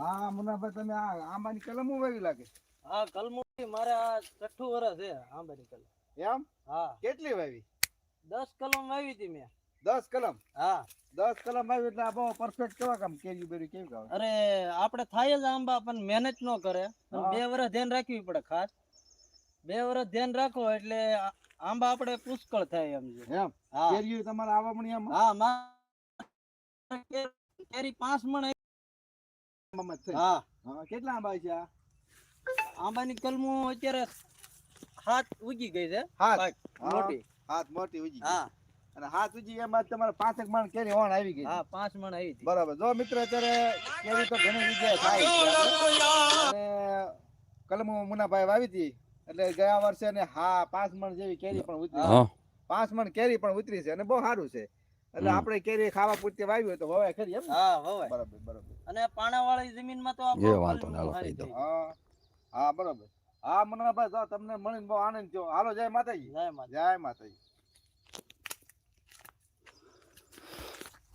હા મુનાભાઈ તમે આ આંબાની કલમો વાવી લાગે. હા કલમો મારે આ છઠ્ઠું વર્ષ છે આંબાની કલમ. એમ? હા. કેટલી વાવી? દસ કલમ વાવી હતી મેં. દસ કલમ? હા. દસ કલમ વાવી એટલે આ બહુ પરફેક્ટ કેવા કામ કેરી બેરી કેવી ગાવે અરે આપણે થાય જ આંબા પણ મહેનત ન કરે. બે વર્ષ ધ્યાન રાખવી પડે ખાસ. બે વર્ષ ધ્યાન રાખો એટલે આંબા આપણે પુષ્કળ થાય એમ છે. એમ? કેરીઓ તમારે આવમણી આમ હા કેરી પાંચ મણ. હા. હા કેટલા આંબા છે આંબાની કલમો અત્યારે હાથ ઉગી ગઈ છે. હાથ? મોટી. હાથ મોટી ઉજી હા. અને હાથ ઉજી એમાં તમારે પાંચેક મણ કેરી હોણ આવી ગઈ. હા પાંચ મણ આવી બરાબર. જો મિત્ર અત્યારે કેરી તો ઘણી જગ્યાએ થાય અને કલમો મુનાભાઈ વાવી હતી. એટલે ગયા વર્ષે ને હા પાંચ મણ જેવી કેરી પણ ઉતરી. હા. પાંચ મણ કેરી પણ ઉતરી છે અને બહુ સારું છે. એટલે. આપણે કેરી ખાવા પૂરતી વાવી તો વવાય ખરી એમ હા વવાય. બરાબર બરાબર. અને પાણાવાળી જમીનમાં તો આ એ વાંધો ના નહીં, કહી દો. હા હા બરાબર. હા મુનાભાઈ તમને મળીને બહુ આનંદ થયો. હાલો જય માતાજી. જય માતાજી. જય માતાજી.